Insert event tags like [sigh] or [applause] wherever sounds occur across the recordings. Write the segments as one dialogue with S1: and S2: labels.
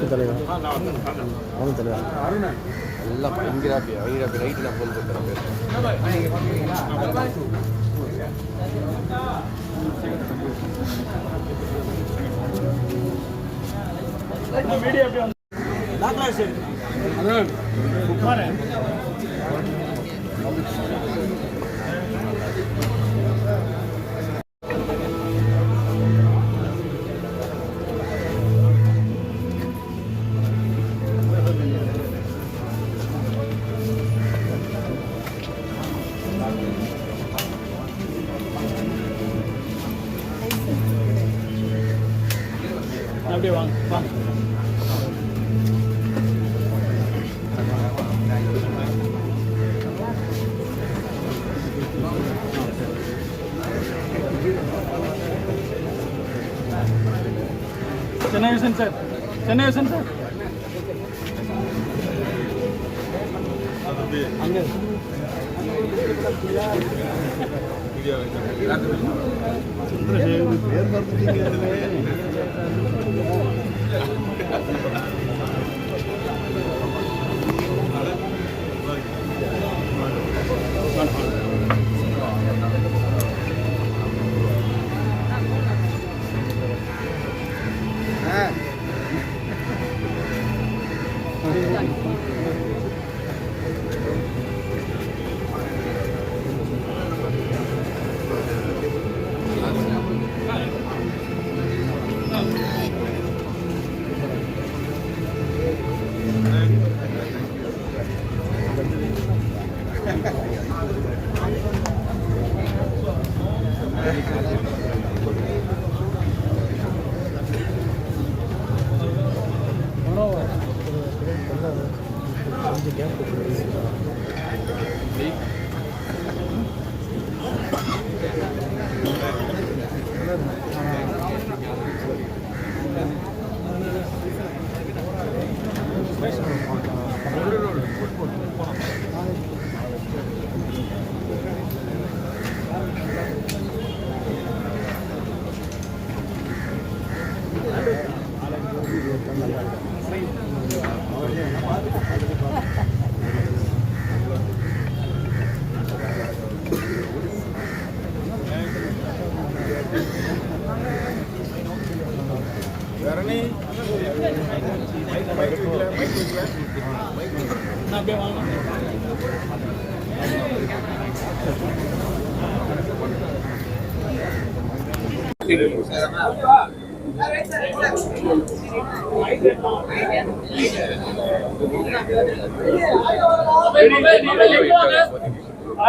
S1: நேரத்தில் ரிஸ்க் தலைவா அவன் தலைவா
S2: எல்லாம் பயங்கராப்பி பயங்கராப்பி நைட்டு நான் கொடுத்துறேன்
S3: அப்படியே Chennaiyasin sir.
S1: Sir. Chennaiyasin
S3: sir. Sir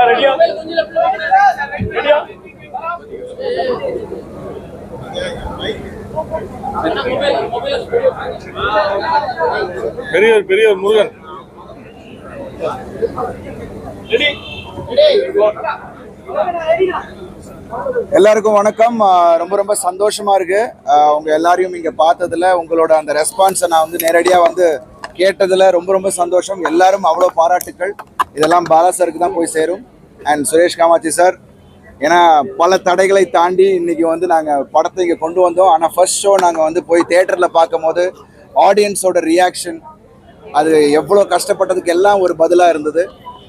S3: ரெடியா ரெடியா
S4: பெரியவர் பெரியவர் முருகன்
S3: ரெடி
S5: எல்லாருக்கும் வணக்கம். ரொம்ப ரொம்ப சந்தோஷமா இருக்கு. அவங்க எல்லாரையும் இங்க பார்த்ததுல உங்களோட அந்த ரெஸ்பான்ஸை நான் வந்து நேரடியா வந்து கேட்டதுல ரொம்ப ரொம்ப சந்தோஷம். எல்லாரும் அவ்வளோ பாராட்டுக்கள். இதெல்லாம் பாலா சாருக்கு தான் போய் சேரும். அண்ட் சுரேஷ் காமாட்சி சார் ஏன்னா பல தடைகளை தாண்டி இன்னைக்கு வந்து நாங்கள் படத்தை இங்கே கொண்டு வந்தோம். ஆனால் ஃபர்ஸ்ட் ஷோ நாங்கள் வந்து போய் தேட்டரில் பார்க்கும் போது ஆடியன்ஸோட ரியாக்ஷன் அது எவ்வளோ கஷ்டப்பட்டதுக்கு எல்லாம் ஒரு பதிலாக இருந்தது.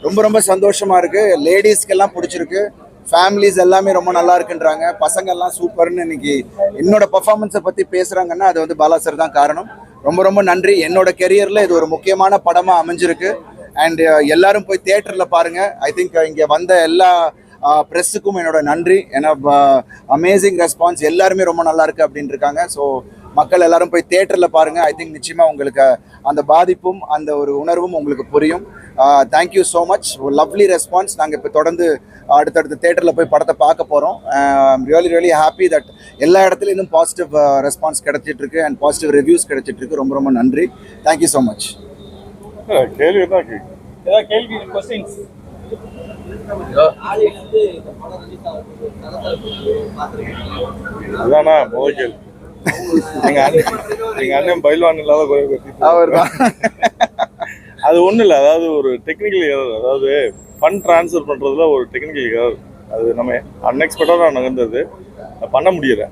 S5: ரொம்ப ரொம்ப சந்தோஷமாக இருக்குது லேடிஸ்க்கெல்லாம் பிடிச்சிருக்கு. ஃபேமிலிஸ் எல்லாமே ரொம்ப நல்லா இருக்குன்றாங்க. பசங்க எல்லாம் சூப்பர்னு இன்னைக்கு என்னோட பர்ஃபார்மன்ஸை பற்றி பேசுகிறாங்கன்னா அது வந்து பாலா சார் தான் காரணம். ரொம்ப ரொம்ப நன்றி. என்னோட கெரியரில் இது ஒரு முக்கியமான படமாக அமைஞ்சிருக்கு. அண்ட் எல்லாரும் போய் தேட்டரில் பாருங்க. ஐ திங்க் இங்கே வந்த எல்லா ப்ரெஸ்ஸுக்கும் என்னோட நன்றி. ஏன்னா அமேசிங் ரெஸ்பான்ஸ் எல்லாருமே ரொம்ப நல்லா இருக்கு அப்படின்னு இருக்காங்க. ஸோ மக்கள் எல்லாரும் போய் தேட்டரில் பாருங்கள் ஐ திங்க் நிச்சயமாக உங்களுக்கு அந்த பாதிப்பும் அந்த ஒரு உணர்வும் உங்களுக்கு புரியும். Thank you so much lovely response நாங்கள் இப்போ தொடர்ந்து அடுத்தடுத்த தேட்டரில் போய் படத்தை பார்க்க போகிறோம் ரியலி ரியலி ஹாப்பி தட் எல்லா இடத்துலையும் இன்னும் பாசிட்டிவ் ரெஸ்பான்ஸ் கிடைச்சிட்டு இருக்கு அண்ட் பாசிட்டிவ் ரிவ்யூஸ் கிடைச்சிட்டு இருக்கு ரொம்ப ரொம்ப நன்றி. தேங்க்யூ ஸோ மச்
S2: கேள்வி கேள்வி
S3: கொஸ்டின்ஸ்
S2: அதானா எங்க அண்ணன் எங்க அண்ணன் பயில்வான் இல்லாத குறை பத்தி
S5: அவர் தான்.
S2: அது ஒண்ணும் இல்ல அதாவது ஒரு டெக்னிக்கல் எரர் அதாவது ஃபண்ட் ட்ரான்ஸ்ஃபர் பண்றதுல ஒரு டெக்னிக்கல் எரர் அது நம்ம அன்எக்ஸ்பெக்டடா நகர்ந்தது. அதை பண்ண முடியல.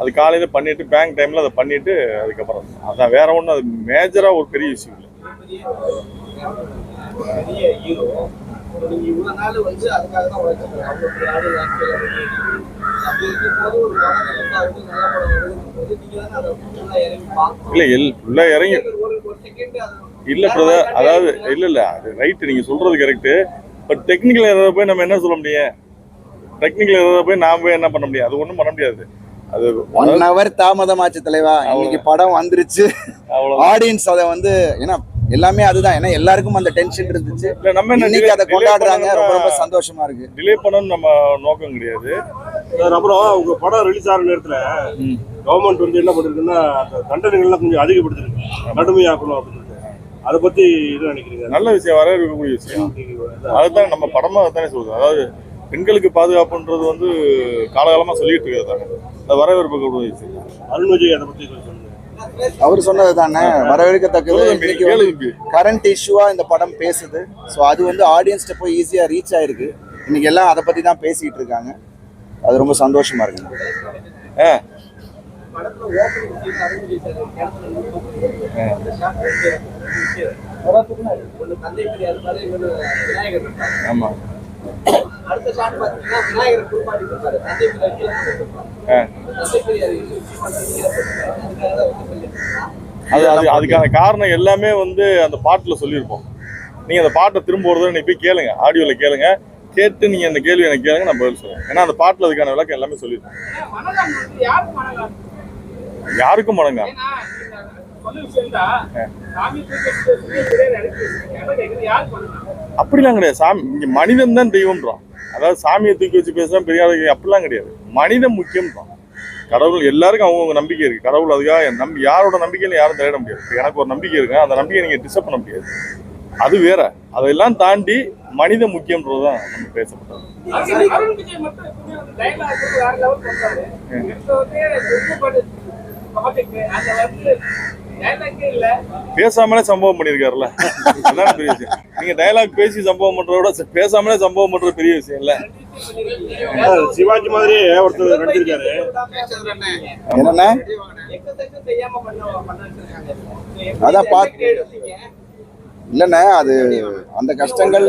S2: அது காலையில பண்ணிட்டு பேங்க் டைம்ல அதை பண்ணிட்டு அதுக்கப்புறம் அதான் வேற ஒன்றும் அது மேஜரா ஒரு பெரிய விஷயம் இல்லை.
S4: நீங்க இவ்வளவு நாள் வந்து அதுக்காக தான் உழைச்சிருக்கீங்க. அவ்வளவு பெரிய ஆடு வாழ்க்கையில அப்படி இருக்கும்போது ஒரு படம் நல்லா வந்து நல்ல படம் வருதுங்கும்போது நீங்க தானே அதை ஃபுல்லா இறங்கி பார்க்கணும்.
S2: இல்ல எல் ஃபுல்லா இறங்கி
S4: ஒரு செகண்ட்
S2: இல்ல பிரதர் அதாவது இல்ல இல்ல அது ரைட் நீங்க சொல்றது கரெக்ட் பட் டெக்னிக்கல் எரர் போய் நம்ம என்ன சொல்ல முடியும்? டெக்னிக்கல் எரர் போய் நாம போய் என்ன பண்ண முடியும்? அது ஒண்ணும் பண்ண முடியாது. அது
S5: ஒன் ஹவர் தாமதமாச்சு தலைவா. இன்னைக்கு படம் வந்துருச்சு. ஆடியன்ஸ் அதை வந்து ஏன்னா எல்லாமே அதுதான். ஏன்னா எல்லாருக்கும் அந்த டென்ஷன் இருந்துச்சு.
S2: இல்ல நம்ம என்ன
S5: இன்னைக்கு அதை கொண்டாடுறாங்க. ரொம்ப ரொம்ப சந்தோஷமா இருக்கு.
S2: டிலே பண்ணணும் நம்ம நோக்கம் கிடையாது.
S6: அப்புறம் உங்க படம் ரிலீஸ் ஆகிற நேரத்துல கவர்மெண்ட் வந்து என்ன பண்ணிருக்குன்னா அந்த தண்டனைகள்லாம் கொஞ்சம் அதிகப்படுத்திருக்கு. கடுமையாக்கணும் அப்படின்னு சொல்லிட்டு அதை பத்தி என்ன நினைக்கிறீங்க?
S2: நல்ல விஷயம் வர இருக்கக்கூடிய விஷயம். அதுதான் நம்ம படமா அதுதானே சொல்லுது அதாவது பெண்களுக்கு பாதுகாப்புன்றது வந்து காலகாலமா சொல்லிட்டு இருக்கிறது தானே. அது வரவேற்பக்கூடிய விஷயம்
S6: அருண் விஜய் அதை பத்தி
S5: அவர் சொன்னது தானே வரவேற்கத்தக்கது. இன்னைக்கு. கரண்ட் இஷ்யூவா இந்த படம் பேசுது. ஸோ அது வந்து ஆடியன்ஸ்ட்ட போய் ஈஸியா ரீச் ஆயிருக்கு. இன்னைக்கு எல்லாம் அதை பத்தி தான் பேசிட்டு இருக்காங்க. அது ரொம்ப சந்தோஷமா இருக்கு
S2: ஆ,
S4: படத்துல அடுத்த ஷாட் பார்த்தீங்கன்னா விநாயகர் குருபாடி இருப்பாரு தந்தை.
S2: அது அது அதுக்கான காரணம் எல்லாமே வந்து அந்த பாட்டுல சொல்லியிருப்போம். நீங்க அந்த பாட்டை திரும்ப ஒரு தடவை நீ போய் கேளுங்க. ஆடியோல கேளுங்க. கேட்டு நீங்க அந்த கேள்வி எனக்கு கேளுங்க நான் பதில் சொல்லுவேன் ஏன்னா அந்த பாட்டுல அதுக்கான விளக்கம் எல்லாமே சொல்லியிருப்போம் யாருக்கும் மடங்கா அப்படிலாம் கிடையாது. சாமி இங்க மனிதன் தான் தெய்வம்ன்றான். அதாவது சாமியை தூக்கி வச்சு பேசுறா பெரியார் அப்படிலாம் கிடையாது. மனிதன் முக்கியம்ன்றான் கடவுள் எல்லாருக்கும் அவங்கவுங்க நம்பிக்கை இருக்கு. கடவுள் அதுக்காக நம்பி யாரோட நம்பிக்கையில யாரும் தேட முடியாது. எனக்கு ஒரு நம்பிக்கை இருக்கு. அந்த நம்பிக்கையை நீங்க டிஸ்டர்ப் பண்ண முடியாது. அது வேற. அதெல்லாம் தாண்டி மனித முக்கியம்ன்றதுதான் நம்ம பேசப்பட்டது.
S3: அருண்
S2: பேசாமலே சம்பவம் பண்ணியிருக்காருல்ல அதான் பெரிய விஷயம். நீங்க டயலாக் பேசி சம்பவம் பண்றத விட பேசாமலே சம்பவம் பண்றது பெரிய விஷயம் இல்ல.
S6: சிவாஜி மாதிரியே ஒருத்தர் நடிச்சிருக்காரு.
S5: என்னன்னா
S4: எக்ஸசைஸும் செய்யாம பண்ண பண்ண வச்சிருக்காங்க.
S5: அதான்
S4: வந்தீங்க.
S5: இல்லைண்ணே அது அந்த கஷ்டங்கள்.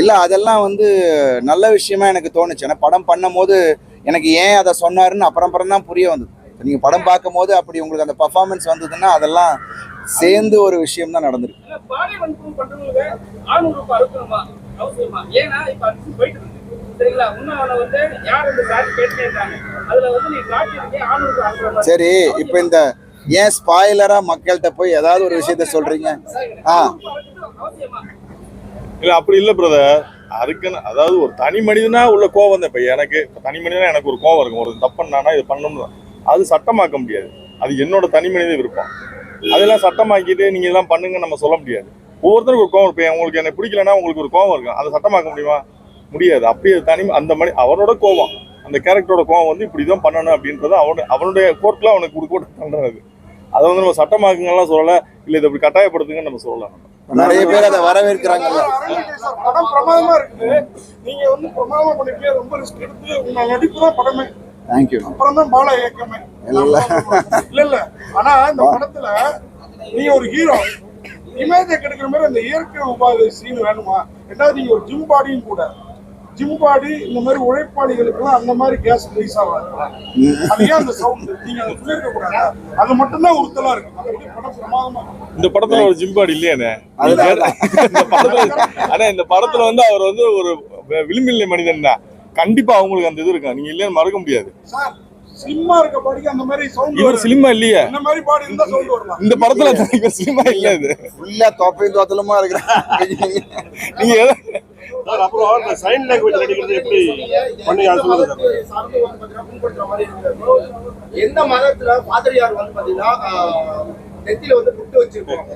S5: இல்ல அதெல்லாம் வந்து நல்ல விஷயமா எனக்கு தோணுச்சு. ஏன்னா படம் பண்ணும்போது எனக்கு ஏன் அதை சொன்னாருன்னு அப்புறம் அப்புறம் தான் புரிய வந்தது. இப்ப நீங்க படம் பார்க்கும்போது அப்படி உங்களுக்கு அந்த பர்ஃபார்மன்ஸ் வந்ததுன்னா அதெல்லாம் சேர்ந்து ஒரு விஷயம் தான் நடந்திருக்கு.
S3: பாதை சாரி
S5: இப்போ இந்த ஏன் ஸ்பாய்லரா மக்கள்கிட்ட போய் ஏதாவது ஒரு விஷயத்த சொல்றீங்க? ஆ.
S2: இல்ல அப்படி இல்ல பிரதர் அதுக்குன்னு அதாவது ஒரு தனி மனிதனா உள்ள கோவம் தான். இப்ப எனக்கு இப்ப தனி மனிதனா எனக்கு ஒரு கோவம் இருக்கும். ஒரு தப்புன்னா இது பண்ணணும் அது சட்டமாக்க முடியாது. அது என்னோட தனி மனித விருப்பம். அதெல்லாம் சட்டமாக்கிட்டு நீங்க இதெல்லாம் பண்ணுங்க நம்ம சொல்ல முடியாது. ஒவ்வொருத்தருக்கும் ஒரு கோவம் இப்போ உங்களுக்கு என்ன பிடிக்கலன்னா உங்களுக்கு ஒரு கோவம் இருக்கும். அதை சட்டமாக்க முடியுமா? முடியாது. அப்படியே தனி அந்த மணி அவனோட கோவம் அந்த கேரக்டரோட கோவம் வந்து இப்படிதான் பண்ணணும் அப்படின்றது அவனு அவனுடைய கோர்ட்ல அவனுக்கு கொடுக்க பண்றது அதை. வந்து நம்ம சட்டமாக்குங்கலாம் சொல்லல. இல்ல இதை இப்படி கட்டாயப்படுத்துங்கன்னு நம்ம சொல்லலாம்
S5: நிறைய பேர் அதை வரவேற்கிறாங்கல்ல.
S7: படம் பிரமாதமா இருக்குது நீங்க வந்து பிரமாதமா பண்ணிருக்கீங்க ரொம்ப ரிஸ்க் எடுத்து உங்க நடிப்பு தான் படமே
S5: தேங்க்யூ
S7: அப்புறம் தான் பால இயக்கமே.
S5: இல்ல, இல்ல.
S7: இல்ல ஆனா இந்த படத்துல நீங்க ஒரு ஹீரோ இமேஜை கெடுக்கிற மாதிரி அந்த இயற்கை உபாதை சீன் வேணுமா? ரெண்டாவது நீங்க ஒரு ஜிம் பாடியும் கூட. ஜிம் பாடி இந்த மாதிரி உழைப்பாளிகளுக்கெல்லாம் அந்த மாதிரி கேஸ் ரிலீஸ் ஆகாது. அது ஏன் அந்த சவுண்ட் நீங்க அதை சொல்லியிருக்க கூடாது அது மட்டும்தான் உறுத்தலா இருக்கு. மற்றபடி படம் பிரமாதமா இருக்கு.
S2: இந்த படத்துல ஒரு ஜிம்பாடி இல்லையானே
S5: அதுதான்.
S2: இந்த படத்துல ஆனா இந்த படத்துல வந்து அவர் வந்து ஒரு விளிம்பில்லை மனிதன் தான். கண்டிப்பா அவங்களுக்கு அந்த இது இருக்கும் நீங்க இல்லைன்னு மறக்க முடியாது
S7: சார் ஸ்லிம்மா இருக்க பாடிக்கு அந்த மாதிரி சவுண்ட்
S2: இவர் சினிமா இல்லையே
S7: இந்த மாதிரி பாடி இருந்தா சவுண்ட் வரலாம்
S2: இந்த படத்துல இவர் சினிமா இல்ல இது
S5: ஃபுல்லா தொப்பையும் தோத்தலுமா இருக்கிறேன்
S2: நீங்க
S6: சார் அப்புறம் சைன் லாங்குவேஜ் நடிக்கிறது எப்படி பண்ணி அது சொல்லுங்க சார்
S4: வந்து பாத்தீங்கன்னா புண்படுத்துற மாதிரி இருக்கிறப்போ, எந்த மதத்துல பாதிரியார் வந்து பாத்தீங்கன்னா ஆஹ், நெத்தியில வந்து புட்டு வச்சிருப்பாங்க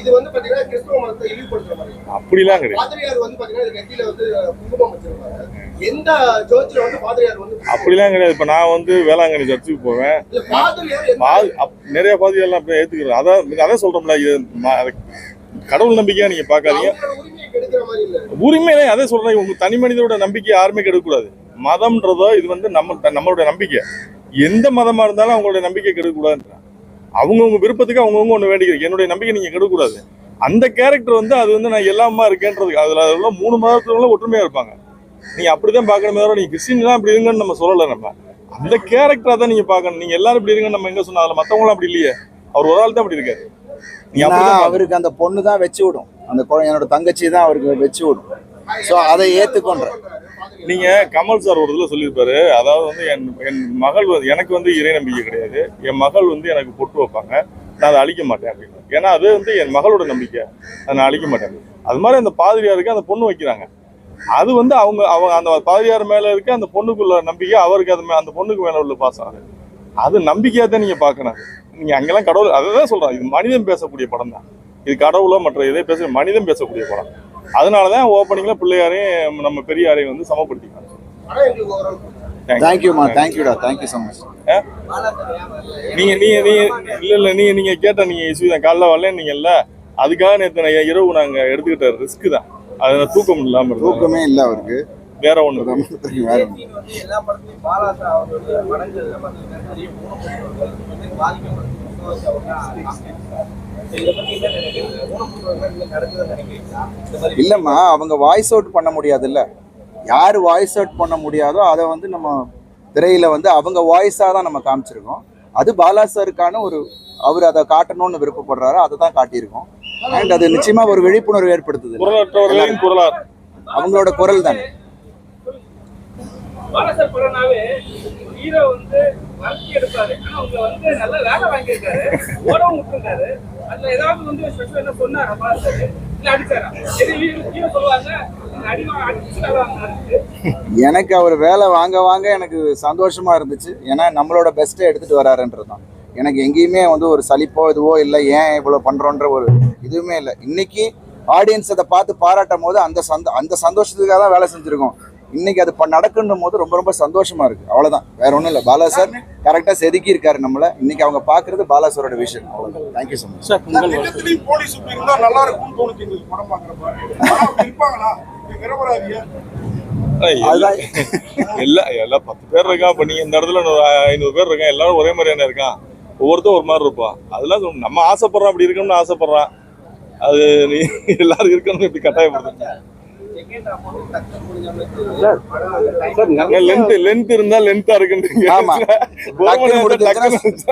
S4: இது வந்து பாத்தீங்கன்னா கிறிஸ்துவ மதத்தை இழிவுபடுத்துற மாதிரி.
S2: அப்படிலாம் கிடையாது.
S4: பாதிரியார் வந்து பாத்தீங்கன்னா நெத்தியில வந்து குங்குமம் வச்சிருப்பாங்க. எந்த சர்ச்சில் வந்து பாதிரியார் வந்து
S2: அப்படிலாம் கிடையாது. இப்ப நான் வந்து வேளாங்கண்ணி சர்ச்சுக்கு போவேன். நிறைய பாதியெல்லாம் அப்படியே ஏத்துக்கிறேன் அதான் அதான் சொல்றோம்ல கடவுள் நம்பிக்கையா நீங்க பாக்காதீங்க.
S4: அவங்களோட
S2: உரிமையிலே அதே சொல்றேன். உங்க தனி மனிதரோட நம்பிக்கை யாருமே கெடுக்கக்கூடாது. மதம்ன்றதோ இது வந்து நம்ம நம்மளுடைய நம்பிக்கை. எந்த மதமா இருந்தாலும் அவங்களுடைய நம்பிக்கை கெடுக்கக்கூடாது அவங்கவுங்க விருப்பத்துக்கு அவங்கவுங்க ஒன்று வேண்டிக்கிறது என்னுடைய நம்பிக்கை நீங்க கெடுக்கக்கூடாது. அந்த கேரக்டர் வந்து அது வந்து நான் எல்லாமா இருக்கேன்றது அதுல அதுல மூணு மதத்துல ஒற்றுமையா இருப்பாங்க. நீங்க அப்படிதான் பார்க்கணுமே தவிர நீங்க கிறிஸ்டின் தான் அப்படி இருங்கன்னு நம்ம சொல்லல நம்ம. அந்த கேரக்டரா தான் நீங்க பார்க்கணும். நீங்க எல்லாரும் இப்படி இருங்கன்னு நம்ம எங்க சொன்னோம்? அதுல அப்படி இல்லையே. அவர் ஒரு ஆள் தான் அப்படி இருக்காரு.
S5: அவருக்கு அந்த பொண்ணு தான் வச்சு விடும். அந்த என்னோட தங்கச்சி தான் அவருக்கு வச்சு விடும். ஸோ அதை ஏத்துக்கொண்ட
S2: நீங்க கமல் சார் ஒரு இதுல சொல்லியிருப்பாரு. அதாவது வந்து என் என் மகள் வந்து எனக்கு வந்து இறை நம்பிக்கை கிடையாது. என் மகள் வந்து எனக்கு பொட்டு வைப்பாங்க. நான் அதை அழிக்க மாட்டேன் அப்படின்னு. ஏன்னா அது வந்து என் மகளோட நம்பிக்கை. அதை நான் அழிக்க மாட்டேன். அது மாதிரி அந்த பாதிரியாருக்கு அந்த பொண்ணு வைக்கிறாங்க. அது வந்து அவங்க அவங்க அந்த பாதிரியார் மேல இருக்க அந்த பொண்ணுக்குள்ள நம்பிக்கை அவருக்கு அது மே- அந்த பொண்ணுக்கு மேல உள்ள பாசம் அது. அது நம்பிக்கையா தான் நீங்க பாக்கணும் நீங்க அங்கெல்லாம் கடவுள் அதை தான் சொல்றேன் இது மனிதன் பேசக்கூடிய படம் தான். இது கடவுளோ மற்ற இதே பேச மனிதன் பேசக்கூடிய படம். அதனாலதான் ஓப்பனிங்ல பிள்ளையாரையும் நம்ம பெரியாரையும் வந்து சமப்படுத்திக்கலாம்
S5: தேங்க்யூமா தேங்க்யூடா தேங்க்யூ ஸோ மச்
S2: நீங்க நீங்க நீங்க இல்ல இல்ல நீங்க நீங்க கேட்ட நீங்க இஷ்யூ தான். காலைல வரல நீங்கல்ல அதுக்காக நேற்று இரவு நாங்க எடுத்துக்கிட்ட ரிஸ்க் தான். அது நான் தூக்கம் இல்லாம இருந்தேன்.
S5: தூக்கமே இல்லை அவருக்கு.
S2: வேற ஒண்ணு.
S5: வேற ஒண்ணும். இல்லம்மா அவங்க வாய்ஸ் அவுட் பண்ண முடியாதுல்ல. யார் வாய்ஸ் அவுட் பண்ண முடியாதோ அதை வந்து நம்ம திரையில வந்து அவங்க வாய்ஸாக தான் நம்ம காமிச்சிருக்கோம். அது பாலா சாருக்கான ஒரு அவர் அதை காட்டணும்னு விருப்பப்படுறாரு அதை தான் காட்டியிருக்கோம். அண்ட் அது நிச்சயமா ஒரு விழிப்புணர்வு ஏற்படுத்துது. அவங்களோட குரல் தானே.
S3: பாலசர் படம்னாவே ஹீரோ வந்து வளர்ச்சி எடுப்பாரு. ஆனா அவங்க வந்து நல்ல வேலை வாங்கியிருக்காரு. ஓடவும் விட்டுருக்காரு. அதுல ஏதாவது வந்து ஸ்பெஷல் என்ன சொன்னாரா பாலசர் இல்ல அடிச்சாரா? சரி ஹீரோ சொல்லுவாங்க
S5: எனக்கு அவர் வேலை வாங்க வாங்க எனக்கு சந்தோஷமா இருந்துச்சு. ஏன்னா நம்மளோட பெஸ்ட்டை எடுத்துட்டு வராருன்றது தான் எனக்கு எங்கேயுமே வந்து ஒரு சலிப்போ இதுவோ இல்லை. ஏன் இவ்வளோ பண்றோன்ற ஒரு இதுவுமே இல்லை. இன்னைக்கு ஆடியன்ஸ் அதை பார்த்து பாராட்டும் போது அந்த சந்த அந்த சந்தோஷத்துக்காக தான் வேலை செஞ்சிருக்கோம். இன்னைக்கு அது ப- நடக்குன்னும் போது ரொம்ப ரொம்ப சந்தோஷமா இருக்கு. அவ்வளவுதான். வேற ஒன்றும் இல்லை. பாலா சார் கரெக்டாக செதுக்கி இருக்காரு நம்மள. இன்னைக்கு அவங்க பார்க்கறது பாலா சாரோட விஷயம் அவ்வளோதான் தேங்க்யூ ஸோ மச்
S7: போலீஸ் நல்லா இருக்கும்னு தோணுச்சு படம் பாக்குறப்ப ஆனா அப்படி இருப்பாங்களா? இது நிரபராதியா
S5: அதுதான்.
S2: எல்லா எல்லா பத்து பேர் இருக்கான். இப்ப நீங்க இந்த இடத்துல ஐநூறு பேர் இருக்கான். எல்லாரும் ஒரே மாதிரியான இருக்கான். ஒவ்வொருத்தரும் ஒரு மாதிரி இருப்பான். அதெல்லாம் நம்ம ஆசைப்படுறோம். அப்படி இருக்கணும்னு ஆசைப்படுறான். அது நீ எல்லாரும் இருக்கணும்னு இப்படி கட்டாயப்படுது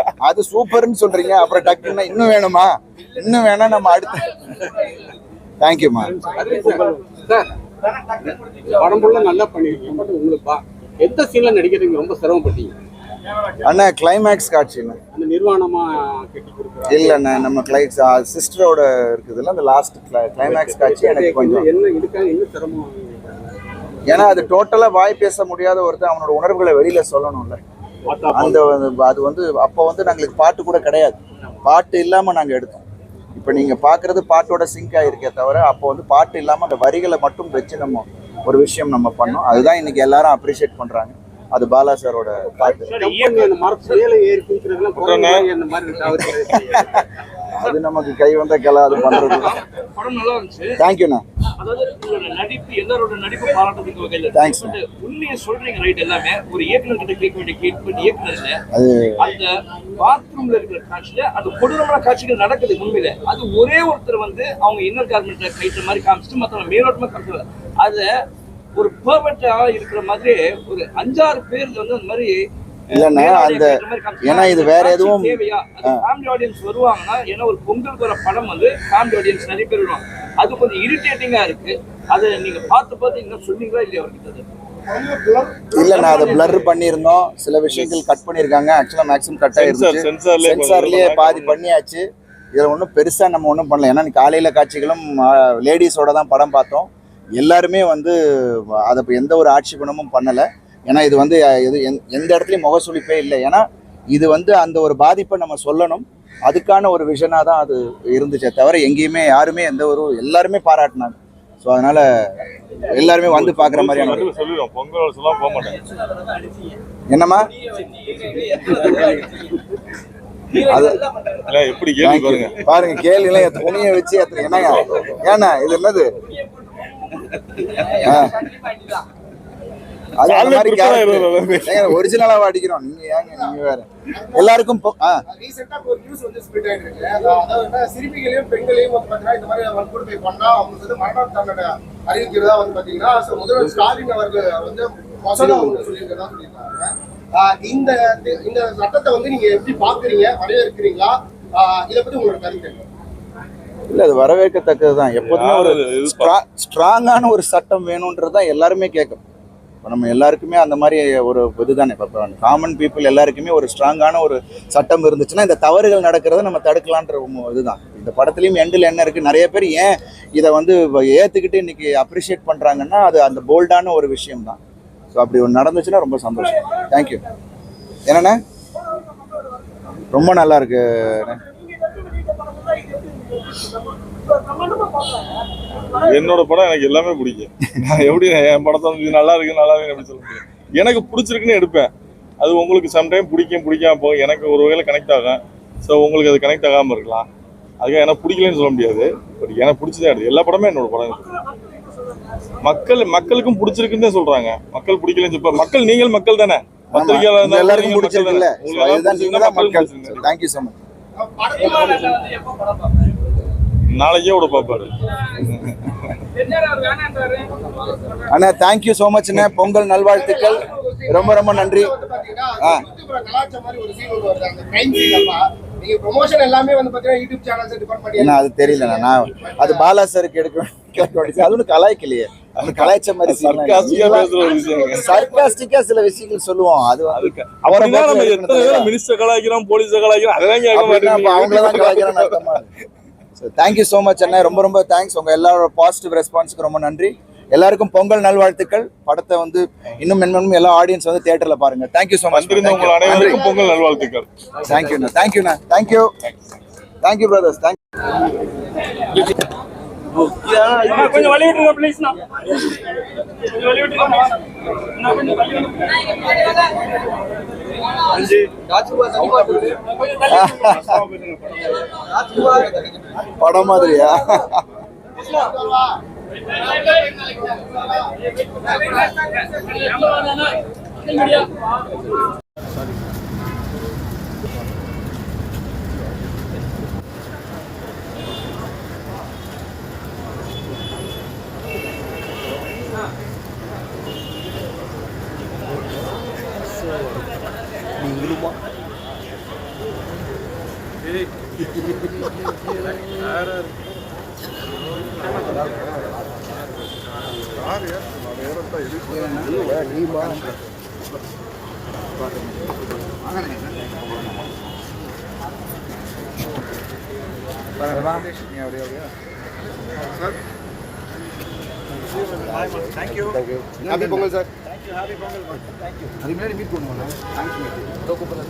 S2: [laughs]
S5: அது சூப்பர்னு சொல்றீங்க. அப்புறம் டக்குன்னா இன்னும் வேணுமா? இன்னும் வேணா நம்ம அடுத்து தேங்க்யூமா
S8: படம் நல்லா பண்ணிருக்கீங்க. உங்களுக்கு பா- எந்த சீன்ல நடிக்கிறதுக்கு ரொம்ப சிரமப்பட்டீங்க.
S5: அண்ணா கிளைமேக்ஸ் காட்சிண்ணா
S8: அந்த நிர்வாணமா
S5: இல்லைண்ணா நம்ம கிளை சிஸ்டரோட இருக்குதுல்ல அந்த லாஸ்ட் கிளைமேக்ஸ் காட்சி எனக்கு கொஞ்சம்.
S8: என்ன இதுக்காக என்ன சிரமம்?
S5: ஏன்னா அது டோட்டலா வாய் பேச முடியாத ஒருத்தன் அவனோட உணர்வுகளை வெளியில சொல்லணும்ல. அந்த அது வந்து அப்போ வந்து நாங்களுக்கு பாட்டு கூட கிடையாது. பாட்டு இல்லாம நாங்க எடுத்தோம். இப்போ நீங்க பாக்குறது பாட்டோட சிங்க் ஆயிருக்கே தவிர அப்போ வந்து பாட்டு இல்லாம அந்த வரிகளை மட்டும் வச்சு நம்ம ஒரு விஷயம் நம்ம பண்ணோம். அதுதான் இன்னைக்கு எல்லாரும் அப்ரிஷியேட் பண்றாங்க. அது பாலா சாரோட பாட்டு.
S8: அந்த அந்த [laughs]
S5: அது நமக்கு கை வந்த கலை அது பண்றது.
S3: படம் நல்லா இருந்துச்சு.
S5: தேங்க்யூண்ணா
S3: இல்ல.
S5: அது
S3: அந்த பாத்ரூம்ல இருக்கிற காட்சியில அது கொடூரமான காட்சிகள் நடக்குது உண்மையில. அது ஒரே ஒருத்தர் வந்து அவங்க இன்னர் கார்மெண்ட்ல கைட்ட மாதிரி காமிச்சிட்டு மத்தவங்க மேலோட்டமா காமிச்சு அத ஒரு பெர்ஃபெக்டா இருக்கிற மாதிரி ஒரு அஞ்சாறு பேர் வந்து அந்த மாதிரி
S5: இல்லைண்ணா,
S3: மேலாடையை
S5: அந்த-. ஏன்னா இது வேற எதுவும்
S3: ஃபேமிலி ஆடியன்ஸ் வருவாங்கன்னா ஏன்னா ஒரு பொங்கல் வர படம் வந்து ஃபேமிலி ஆடியன்ஸ் நிறைய பேர் வருவாங்க. அது கொஞ்சம் இரிட்டேட்டிங்கா இருக்கு. அதை நீங்க பார்த்து பார்த்து என்ன சொன்னீங்களா இல்லையா அவர்கிட்ட?
S5: இல்ல நான் அதை பிளர் பண்ணியிருந்தோம். சில விஷயங்கள் கட் பண்ணியிருக்காங்க. ஆக்சுவலா மேக்ஸிமம் கட் ஆயிருந்துச்சு.
S2: சென்சார்லயே
S5: சென்சார்லயே பாதி பண்ணியாச்சு. இதுல ஒன்றும் பெருசா நம்ம ஒன்றும் பண்ணல. ஏன்னா காலையில காட்சிகளும் லேடிஸோட தான் படம் பார்த்தோம். எல்லாருமே வந்து அதை இப்ப எந்த ஒரு ஆட்சேபனமும் பண்ணல. ஏன்னா இது வந்து இது எந்த- இடத்துலயும் முகசுளிப்பே இல்லை. ஏன்னா இது வந்து அந்த ஒரு பாதிப்பை நம்ம சொல்லணும். அதுக்கான ஒரு விஷனாக தான் அது இருந்துச்சே தவிர எங்கேயுமே யாருமே எந்த ஒரு எல்லாருமே பாராட்டினாங்க. ஸோ அதனால எல்லாருமே வந்து பார்க்குற மாதிரியான என்னம்மா? அது
S2: எப்படி கேள்வி பாருங்க.
S5: கேள்விலாம் என் துணியை வச்சு ஏண்ணா இது என்னது? ஒரிஜினலாவா அடிக்கிறோம். நீங்க ஏங்க நீங்க வேற. எல்லாருக்கும்
S7: ரீசெண்டா ஒரு நியூஸ் வந்து ஸ்பிரிட் ஆயிட்டு இருக்கு அதாவது என்ன சிறுமிகளையும் பெண்களையும் வந்து பாத்தீங்கன்னா இந்த மாதிரி வன்கொடுமை பண்ணா அவங்களுக்கு வந்து மரண தண்டனை அறிவிக்கிறதா வந்து பாத்தீங்கன்னா முதல்வர் ஸ்டாலின் அவர்கள் வந்து மசோதா வந்து சொல்லியிருக்கிறதா சொல்லியிருக்காங்க. ஆஹ் இந்த இந்த சட்டத்தை வந்து நீங்க எப்படி பாக்குறீங்க வரவேற்கிறீங்களா ஆஹ் இதை பத்தி உங்களோட கருத்து?
S5: இல்ல அது வரவேற்கத்தக்கது தான் எப்போதுமே ஒரு ஸ்ட்ராங்கான ஒரு சட்டம் வேணும்ன்றது தான் எல்லாருமே கேட்கும். இப்போ நம்ம எல்லாருக்குமே அந்த மாதிரி ஒரு இதுதானே இப்போ காமன் பீப்புள் எல்லாருக்குமே ஒரு ஸ்ட்ராங்கான ஒரு சட்டம் இருந்துச்சுன்னா இந்த தவறுகள் நடக்கிறத நம்ம தடுக்கலான்ற இதுதான். இந்த படத்துலையும் எண்டில் என்ன இருக்குது நிறைய பேர் ஏன் இதை வந்து ஏற்றுக்கிட்டு இன்னைக்கு அப்ரிஷியேட் பண்ணுறாங்கன்னா அது அந்த போல்டான ஒரு விஷயம் தான் ஸோ அப்படி ஒன்று நடந்துச்சுன்னா ரொம்ப சந்தோஷம். தேங்க்யூ என்னண்ணே? ரொம்ப நல்லா இருக்கு.
S2: என்னோட படம் எனக்கு எல்லாமே பிடிக்கும். நான் எப்படி என் படத்தை வந்து நல்லா இருக்கு நல்லா இருக்கு அப்படி சொல்ல முடியும்? எனக்கு பிடிச்சிருக்குன்னு எடுப்பேன். அது உங்களுக்கு சம்டைம் பிடிக்கும் பிடிக்காம போகும். எனக்கு ஒரு வகையில் கனெக்ட் ஆகும். ஸோ உங்களுக்கு அது கனெக்ட் ஆகாமல் இருக்கலாம். அதுக்காக எனக்கு பிடிக்கலன்னு சொல்ல முடியாது. பட் எனக்கு பிடிச்சதே எடுத்து எல்லா படமே என்னோட படம் மக்கள் மக்களுக்கும் பிடிச்சிருக்குன்னு தான் சொல்றாங்க. மக்கள் பிடிக்கலன்னு சொல்ல மக்கள் நீங்கள் மக்கள் தானே? பத்திரிகையாளர்
S5: எல்லாருக்கும் பிடிச்சிருக்குல்ல.
S2: உங்களுக்கு.
S5: தேங்க்யூ ஸோ மச்
S2: நாளைக்கே விட பார்ப்பாரு.
S5: அண்ணா தேங்க்யூ ஸோ மச்ண்ணே பொங்கல் நல்வாழ்த்துக்கள். ரொம்ப ரொம்ப நன்றி. ஆ. அது தெரியல நான் அது பாலா சாருக்கு எடுக்க அது ஒன்றும் கலாய்க்கலையே. அது கலாய்ச்ச மாதிரி
S2: சர்க்காஸ்டிக்கா
S5: சில விஷயங்கள் சொல்லுவோம். அது அவரை
S2: மினிஸ்டர் கலாய்க்கிறோம் போலீஸை கலாய்க்கிறோம் அதெல்லாம் கேட்க
S5: அப்படின்னா அவங்கள தான் அர்த்தமா? So thank you so much அண்ணா ரொம்ப ரொம்ப தேங்க்ஸ் உங்க எல்லாரோட பாசிட்டிவ் ரெஸ்பான்ஸ்க்கு ரொம்ப நன்றி. எல்லாருக்கும் பொங்கல் நல்வாழ்த்துக்கள். படத்தை வந்து இன்னும் மென்மேலும் எல்லா ஆடியன்ஸ் வந்து தியேட்டர்ல பாருங்க. தேங்க்யூ ஸோ மச்
S2: உங்கள் அனைவருக்கும் பொங்கல் நல்வாழ்த்துக்கள்.
S5: தேங்க்யூண்ணா தேங்க்யூண்ணா தேங்க்யூ தேங்க்யூ பிரதர்ஸ் தேங்க்யூ
S3: கொஞ்சம் வழி ப்ளீஸ்ண்ணா கொஞ்சம் வழி விட்டுருங்க please. அண்ணா, கொஞ்சம் வழி விட்டுருங்க.
S4: ராஜ்குமார் தனிப்பா சொல்லு.
S3: கொஞ்சம் தள்ளி
S4: ராஜ்குமார்
S5: படம் மாதிரியா ஹாப்பி பொங்கல் சார் அதுக்கு முன்னாடி மீட் பண்ணுவோம்